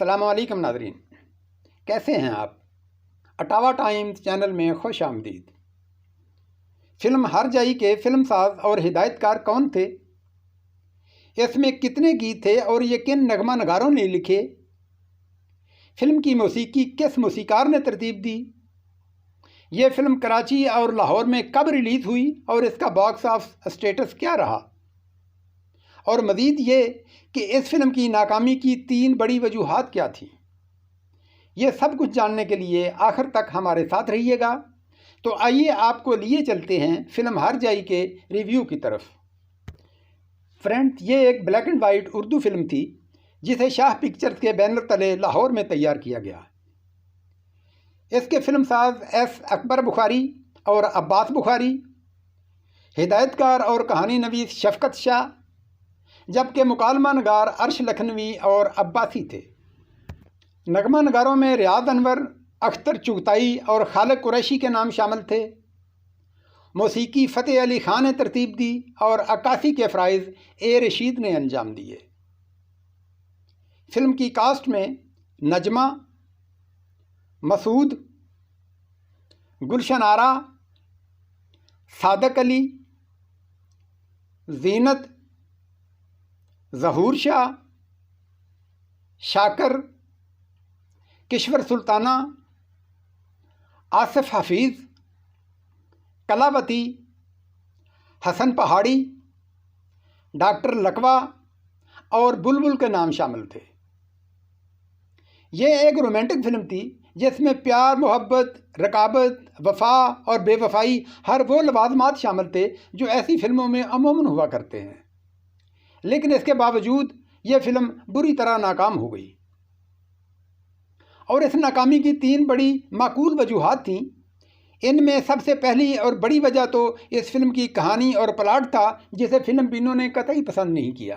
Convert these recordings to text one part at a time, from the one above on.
السلام علیکم ناظرین۔ کیسے ہیں آپ؟ اٹاوا ٹائمز چینل میں خوش آمدید۔ فلم ہر جائی کے فلم ساز اور ہدایت کار کون تھے؟ اس میں کتنے گیت تھے اور یہ کن نغمہ نگاروں نے لکھے؟ فلم کی موسیقی کس موسیقار نے ترتیب دی؟ یہ فلم کراچی اور لاہور میں کب ریلیز ہوئی اور اس کا باکس آف اسٹیٹس کیا رہا؟ اور مزید یہ کہ اس فلم کی ناکامی کی تین بڑی وجوہات کیا تھیں۔ یہ سب کچھ جاننے کے لیے آخر تک ہمارے ساتھ رہیے گا۔ تو آئیے آپ کو لیے چلتے ہیں فلم ہر جائی کے ریویو کی طرف۔ فرینڈ یہ ایک black and white Urdu film تھی جسے شاہ پکچرز کے بینر تلے لاہور میں تیار کیا گیا۔ اس کے فلم ساز ایس اکبر بخاری اور عباس بخاری۔ ہدایت کار اور کہانی نویس شفقت شاہ جبکہ مکالمہ نگار عرش لکھنوی اور عباسی تھے۔ نغمہ نگاروں میں ریاض انور، اختر چگتائی اور خالق قریشی کے نام شامل تھے۔ موسیقی فتح علی خان نے ترتیب دی اور عکاسی کے فرائض اے رشید نے انجام دیے۔ فلم کی کاسٹ میں نجمہ، مسعود گلشن آرا صادق علی، زینت ظہور شاہ، شاکر، کشور سلطانہ، آصف حفیظ کلاوتی حسن پہاڑی، ڈاکٹر لکوا اور بلبل کے نام شامل تھے۔ یہ ایک رومانٹک فلم تھی جس میں پیار، محبت رکابت وفا اور بے وفائی ہر وہ لوازمات شامل تھے جو ایسی فلموں میں عموماً ہوا کرتے ہیں۔ لیکن اس کے باوجود یہ فلم بری طرح ناکام ہو گئی۔ اور اس ناکامی کی تین بڑی معقول وجوہات تھیں۔ ان میں سب سے پہلی اور بڑی وجہ تو اس فلم کی کہانی اور پلاٹ تھا جسے فلم بینوں نے قطعی پسند نہیں کیا۔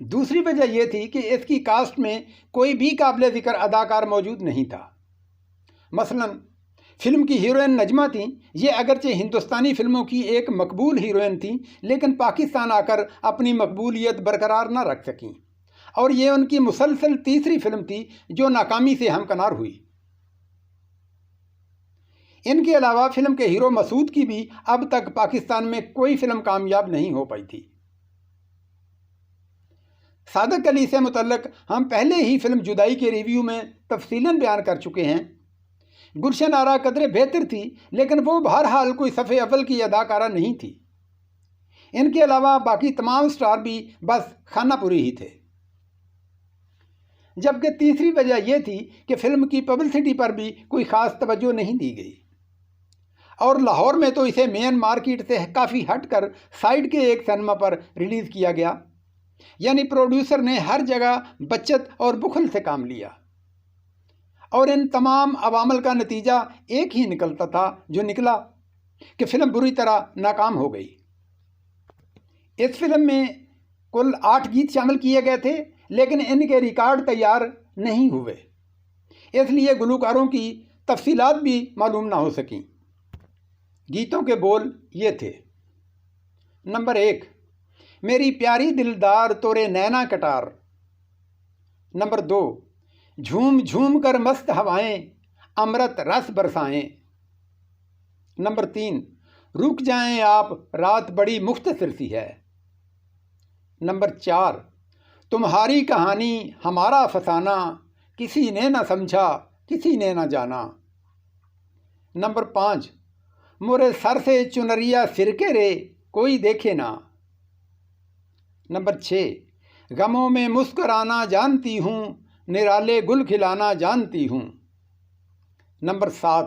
دوسری وجہ یہ تھی کہ اس کی کاسٹ میں کوئی بھی قابل ذکر اداکار موجود نہیں تھا۔ مثلا فلم کی ہیروئن نجمہ تھیں۔ یہ اگرچہ ہندوستانی فلموں کی ایک مقبول ہیروئن تھیں، لیکن پاکستان آ کر اپنی مقبولیت برقرار نہ رکھ سکیں۔ اور یہ ان کی مسلسل تیسری فلم تھی جو ناکامی سے ہمکنار ہوئی۔ ان کے علاوہ فلم کے ہیرو مسعود کی بھی اب تک پاکستان میں کوئی فلم کامیاب نہیں ہو پائی تھی۔ صادق علی سے متعلق ہم پہلے ہی فلم جدائی کے ریویو میں تفصیلاً بیان کر چکے ہیں۔ گلشن آرا قدرے بہتر تھی، لیکن وہ بہرحال کوئی صفحے اول کی اداکارہ نہیں تھی۔ ان کے علاوہ باقی تمام سٹار بھی بس خانہ پوری ہی تھے۔ جبکہ تیسری وجہ یہ تھی کہ فلم کی پبلسٹی پر بھی کوئی خاص توجہ نہیں دی گئی۔ اور لاہور میں تو اسے مین مارکیٹ سے کافی ہٹ کر سائڈ کے ایک سنیما پر ریلیز کیا گیا۔ یعنی پروڈیوسر نے ہر جگہ بچت اور بخل سے کام لیا۔ اور ان تمام عوامل کا نتیجہ ایک ہی نکلتا تھا جو نکلا کہ فلم بری طرح ناکام ہو گئی۔ اس فلم میں کل آٹھ گیت شامل کیے گئے تھے، لیکن ان کے ریکارڈ تیار نہیں ہوئے۔ اس لیے گلوکاروں کی تفصیلات بھی معلوم نہ ہو سکیں۔ گیتوں کے بول یہ تھے۔ نمبر ایک، میری پیاری دلدار تورے نینا کٹار۔ نمبر دو جھوم جھوم کر مست ہوائیں، امرت رس برسائیں۔ نمبر تین، رک جائیں آپ، رات بڑی مختصر سی ہے۔ نمبر چار، تمہاری کہانی، ہمارا فسانہ، کسی نے نہ سمجھا، کسی نے نہ جانا۔ نمبر پانچ مورے سر سے چنریا سرکے رے، کوئی دیکھے نہ۔ نمبر چھ، غموں میں مسکرانا جانتی ہوں نرالے گل کھلانا جانتی ہوں۔ نمبر سات،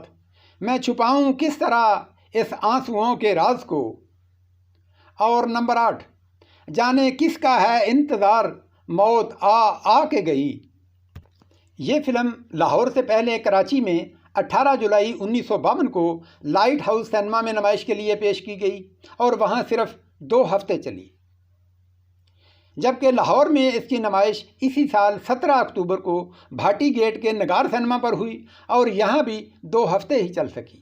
میں چھپاؤں کس طرح اس آنسوؤں کے راز کو؟ اور نمبر آٹھ، جانے کس کا ہے انتظار موت آ آ کے گئی؟ یہ فلم لاہور سے پہلے کراچی میں اٹھارہ جولائی انیس سو باون کو لائٹ ہاؤس سینما میں نمائش کے لیے پیش کی گئی اور وہاں صرف دو ہفتے چلی۔ جبکہ لاہور میں اس کی نمائش اسی سال سترہ اکتوبر کو بھاٹی گیٹ کے نگار سنیما پر ہوئی اور یہاں بھی دو ہفتے ہی چل سکی۔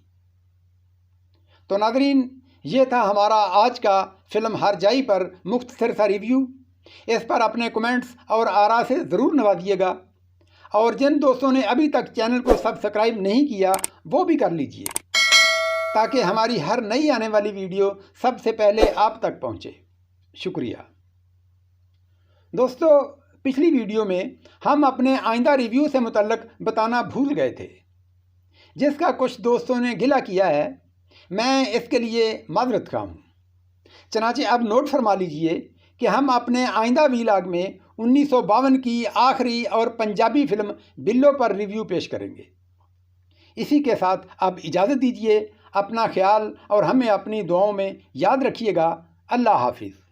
تو ناظرین، یہ تھا ہمارا آج کا فلم ہر جائی پر مختصر سا ریویو۔ اس پر اپنے کمنٹس اور آرا سے ضرور نوازیے گا۔ اور جن دوستوں نے ابھی تک چینل کو سبسکرائب نہیں کیا، وہ بھی کر لیجیے۔ تاکہ ہماری ہر نئی آنے والی ویڈیو سب سے پہلے آپ تک پہنچے۔ شکریہ۔ دوستو، پچھلی ویڈیو میں ہم اپنے آئندہ ریویو سے متعلق بتانا بھول گئے تھے، جس کا کچھ دوستوں نے گلا کیا ہے، میں اس کے لیے معذرت کا ہوں۔ چنانچہ اب نوٹ فرما لیجیے کہ ہم اپنے آئندہ ویلاگ میں انیس سو باون کی آخری اور پنجابی فلم بلو پر ریویو پیش کریں گے۔ اسی کے ساتھ اب اجازت دیجیے، اپنا خیال اور ہمیں اپنی دعاؤں میں یاد رکھیے گا۔ اللہ حافظ۔